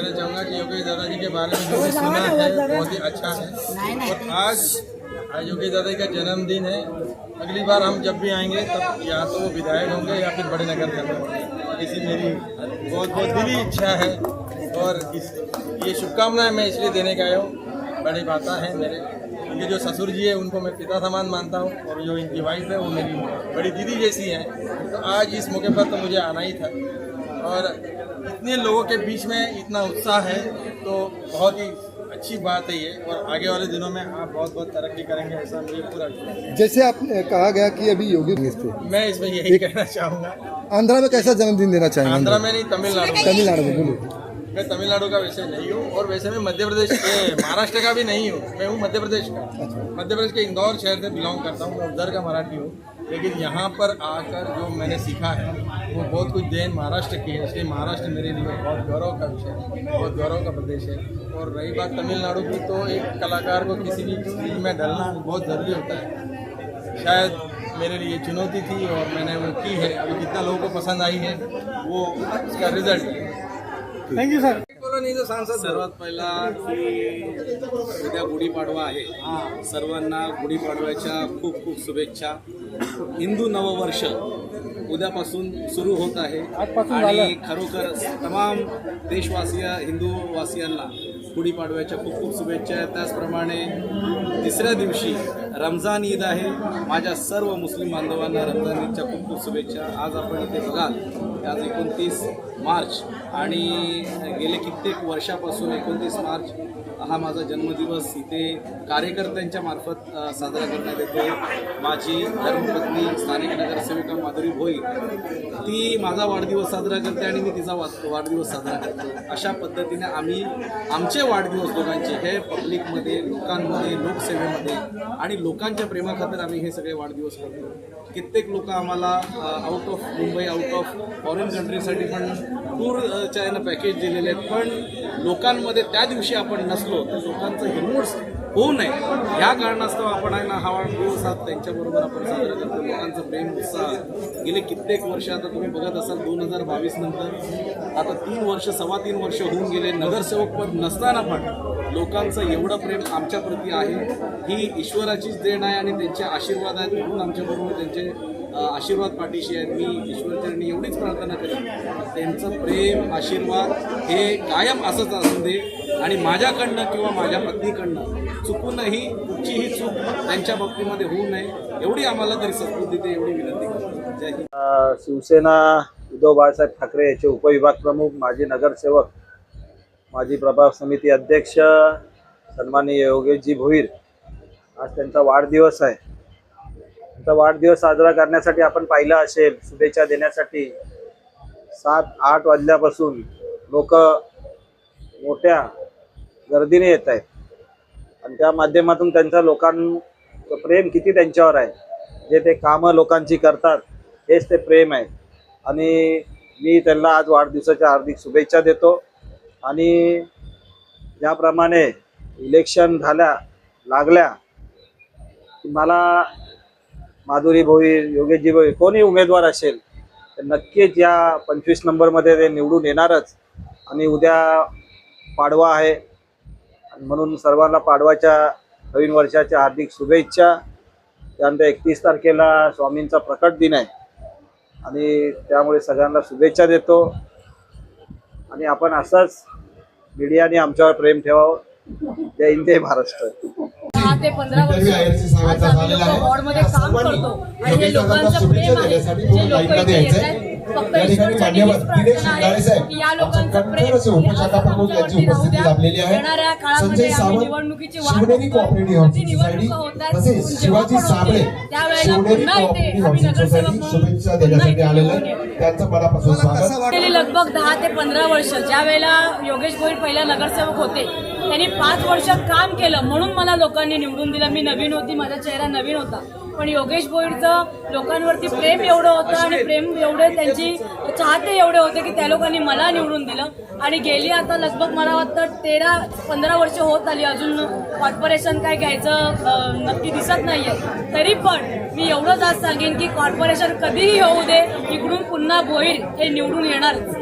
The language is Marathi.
कहना चाहूँगा कि योगेश दादाजी के बारे में जो भी सुना है, बहुत ही अच्छा है। और आज आज योगेश दादा जी का जन्मदिन है। अगली बार हम जब भी आएँगे, तब या तो वो विधायक होंगे या फिर बड़े नगर अंदर होंगे। ऐसी मेरी बहुत बहुत दिली इच्छा है और इस, ये शुभकामनाएँ मैं इसलिए देने का आया हूँ। बड़ी बाता है मेरे। क्योंकि जो ससुर जी है, उनको मैं पिता समान मानता हूँ और जो इनकी वाइफ है, वो मेरी बड़ी दीदी जैसी है। तो आज इस मौके पर तो मुझे आना ही था। और इतने लोगों के बीच में इतना उत्साह है तो बहुत ही अच्छी बात है ये। और आगे वाले दिनों में आप बहुत बहुत तरक्की करेंगे ऐसा मुझे पूरा जैसे आप कहा गया कि अभी योगी इस पे मैं इसमें यही कहना चाहूँगा। आंध्रा में कैसा जन्मदिन देना चाहेंगे? आंध्रा में नहीं तमिलनाडु तमिलनाडु में बोलिए। मैं तमिलनाडु का वैसे नहीं हूँ और वैसे मैं मध्य प्रदेश के महाराष्ट्र का भी नहीं हूँ मैं हूँ मध्य प्रदेश का। मध्य प्रदेश के इंदौर शहर से बिलोंग करता हूँ मैं उधर का मराठी हूँ। लेकिन यहाँ पर आकर जो मैंने सीखा है वो बहुत कुछ देन महाराष्ट्र की है। इसलिए महाराष्ट्र मेरे लिए बहुत गौरव का विषय है बहुत गौरव का प्रदेश है। और रही बात तमिलनाडु की तो एक कलाकार को किसी भी फ़ील्ड में डलना बहुत ज़रूरी होता है। शायद मेरे लिए चुनौती थी और मैंने वो की है। अभी कितना लोगों को पसंद आई है वो उसका रिज़ल्ट। है थँक्यू सर कॉलोनीचं सांसद सर्वात पहिला की उद्या गुढीपाडवा आहे. सर्वांना गुढीपाडव्याच्या खूप खूप शुभेच्छा. हिंदू नववर्ष उद्यापासून सुरू होत आहे. आणि खरोखर तमाम देशवासीय हिंदूवासियांना गुढीपाडव्याच्या खूप खूप शुभेच्छा. आहेत त्याचप्रमाणे तिसऱ्या दिवशी रमजान ईद आहे. माझ्या सर्व मुस्लिम बांधवांना रमजान ईदच्या खूप खूप शुभेच्छा. आज आपण इथे बघाल आज एकोणतीस मार्च आणि गेले कित्येक वर्षापासून एकोणतीस मार्च हा माझा जन्मदिवस इथे कार्यकर्त्यांच्या मार्फत साजरा करण्यात येतो. माझी धर्मपत्नी स्थानिक नगरसेविका माधुरी भोई ती माझा वाढदिवस साजरा करते आणि मी तिचा वा- वाढदिवस साजरा करतो. अशा पद्धतीने आम्ही आमचे वाढदिवस दोघांचे हे पब्लिकमध्ये लोकांमध्ये लोकसेवेमध्ये आणि लोकांच्या प्रेमाखातर आम्ही हे सगळे वाढदिवस करतो. कित्येक लोक आम्हाला out of Mumbai out of foreign कंट्रीसाठी पण टूरच्या यानं पॅकेज दिलेले आहेत. पण लोकांमध्ये त्या दिवशी आपण नसलो तर लोकांचं हिरमोड होऊ नये. या कारणास्तव आपण आहे ना हा वाढदिवस हा त्यांच्याबरोबर आपण साजरा करतो. लोकांचं प्रेम उत्साह. गेले कित्येक वर्ष आता तुम्ही बघत असाल दोन हजार बावीस नंतर. आता तीन वर्ष सव्वा तीन वर्ष होऊन गेले. नगरसेवक पद नसताना पण लोकांचं एवढं प्रेम आमच्याप्रती आहे. ही ईश्वराचीच देण आहे आणि त्यांचे आशीर्वाद आहेत म्हणून आमच्याबरोबर त्यांचे आशीर्वाद पाठीशी आहेत. मी ईश्वरचरणी एवढीच प्रार्थना करेन. त्यांचं प्रेम आशीर्वाद हे कायम असंच असू दे. आणि माझ्याकडनं किंवा माझ्या पत्नीकडनं चुकूनही कुठचीही चूक त्यांच्या बाबतीमध्ये होऊ नये एवढी आम्हाला तरी सद्बुद्धी ते एवढी विनंती करतो जय हिंद. शिवसेना उद्धव बाळासाहेब ठाकरे याचे उपविभाग प्रमुख माजी नगरसेवक माजी प्रभाग समिती अध्यक्ष सन्माननीय योगेशजी भोईर. आज त्यांचा वाढदिवस आहे. त्यांचा वाढदिवस साजरा करण्यासाठी आपण पाहिलं असेल शुभेच्छा देण्यासाठी. सात आठ वाजल्यापासून लोक मोठ्या गर्दीने येत आहेत. आणि त्या माध्यमातून त्यांचा लोकांचं प्रेम किती त्यांच्यावर आहे. जे ते कामं लोकांची करतात हेच ते प्रेम आहे. आणि मी त्यांना आज वाढदिवसाच्या हार्दिक शुभेच्छा देतो. आणि ज्याप्रमाणे इलेक्शन झाल्या लागल्या मला माधुरी भोई योगेशजी भोई कोणी उमेदवार असेल तर नक्कीच या पंचवीस नंबरमध्ये ते निवडून येणारच. आणि उद्या पाडवा आहे. म्हणून सर्वांना पाडवाच्या नवीन वर्षाच्या हार्दिक शुभेच्छा. त्यानंतर एकतीस तारखेला स्वामींचा प्रकट दिन आहे. आणि त्यामुळे सगळ्यांना शुभेच्छा देतो. आणि आपण असंच मीडियाने आमच्यावर प्रेम ठेवावं. जय हिंद जय महाराष्ट्र. दहा ते पंधरा वर्ष आज आम्ही लोक वॉर्डमध्ये काम करतो. आणि हे लोकांचं प्रेम आहे. जे लोक इथे येत आहेत या लोकांचं प्रेम येणाऱ्या काळामध्ये निवडणुकीची निवडणुका होतात. गेली लगभग दहा ते पंधरा वर्ष ज्या वेळेला योगेश भोईर पहिला नगरसेवक होते त्यांनी पाच वर्ष काम केलं म्हणून मला लोकांनी निवडून दिलं. मी नवीन होती माझा चेहरा नवीन होता. पण योगेश भोईरचं लोकांवरती प्रेम एवढं होतं आणि प्रेम एवढे त्यांची चाहते एवढे होते की त्या लोकांनी मला निवडून दिलं. आणि गेली आता लगभग मला वाटतं तेरा पंधरा वर्ष होत आली अजून कॉर्पोरेशन काय घ्यायचं नक्की दिसत नाहीये. तरी पण मी एवढंच आज सांगेन की कॉर्पोरेशन कधीही होऊ दे इकडून पुन्हा भोईर हे निवडून येणारच.